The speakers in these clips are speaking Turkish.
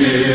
Yeah.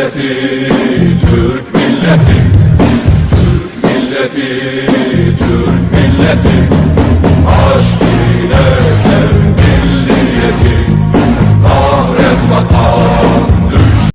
milleti, Türk milleti, Türk milleti, Türk milleti, aşk ile sevgiliyeti, kahret vatan.